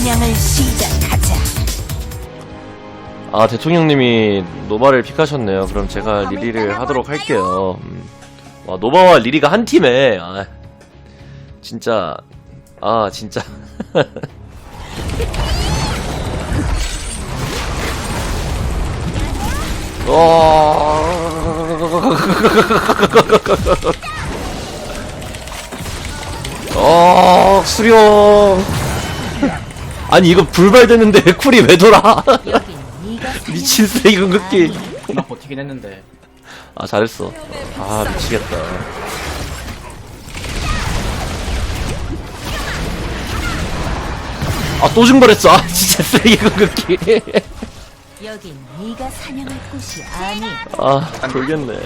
사냥을 시작하자. 아 대통령님이 노바를 픽하셨네요. 그럼 제가 리리를 하도록 할게요. 음. 와 노바와 리리가 한 팀에 아, 진짜 아 진짜 어 수령 아니 이거 불발됐는데 쿨이 왜 돌아? 미친 쓰레기 궁극기 나 버티긴 했는데. 아 잘했어. 아 미치겠다. 아 또 증발했어. 아 진짜 쓰레기 궁극기 여긴 네가 사냥할 곳이 아니. 아 돌겠네.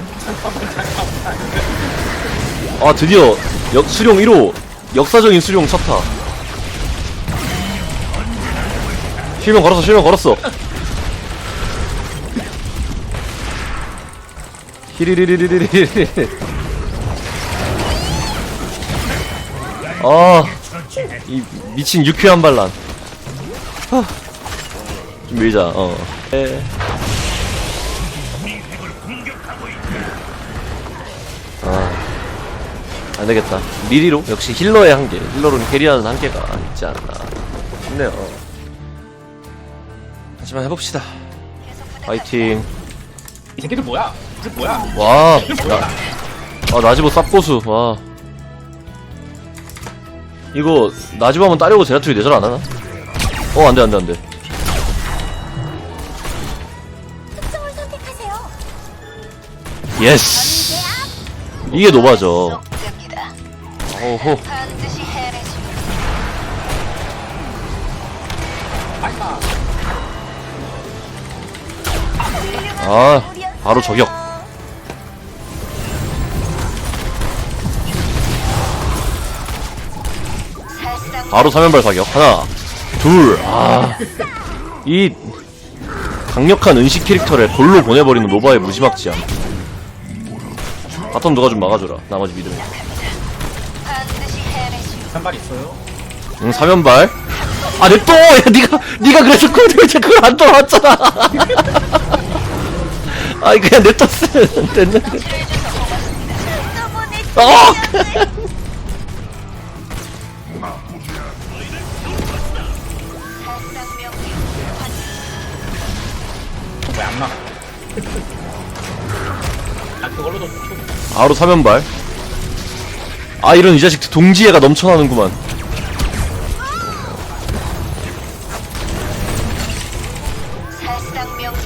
아 드디어 역, 수룡 1호 역사적인 수룡 쳤다 실명 걸었어 실명 걸었어. 히리리리리리리 아이 미친 유쾌한 반란. 하, 좀 밀자 어. 에. 아, 안 되겠다. 미리로? 역시 힐러의 한계, 힐러로는 캐리하는 한계가 있지 않나. 싶네요. 하지만 해봅시다. 파이팅. 이 새끼들 뭐야? 이게 뭐야? 와, 나, 아 나지보 쌉고수. 와. 이거 나지보 한번 따려고 제라툴이 내절 안 하나? 어, 안 돼, 안 돼, 안 돼. 특성을 선택하세요. 예스. 이게 노바죠. 오호. 반드시 아, 바로 저격. 바로 사면발 사격. 하나, 둘, 아. 이 강력한 은식 캐릭터를 골로 보내버리는 노바의 무지막지함. 바텀 누가 좀 막아줘라. 나머지 해내죠. 산발 있어요? 응, 사면발. 아, 냅둬! 야, 니가, 니가 그래서 제 그걸 안 돌아왔잖아. 아이, 그냥 냅뒀으면 됐는데. 어! 왜안 나가? 아 그걸로도 좀 바로 사면발. 아, 이런 이 자식 동지애가 넘쳐나는구만.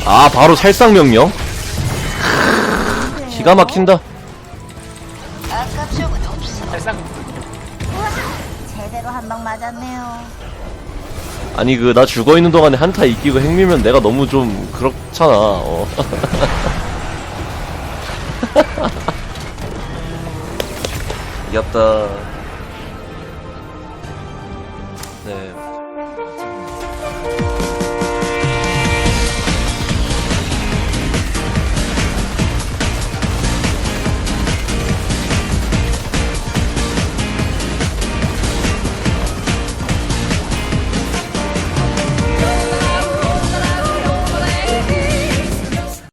아, 바로 살상명령. 기가 막힌다. 제대로 한 방 맞았네요. 아니 그 나 죽어 있는 동안에 한타 이기고 핵밀면 내가 너무 좀 그렇잖아. 어. 이겼다. 네.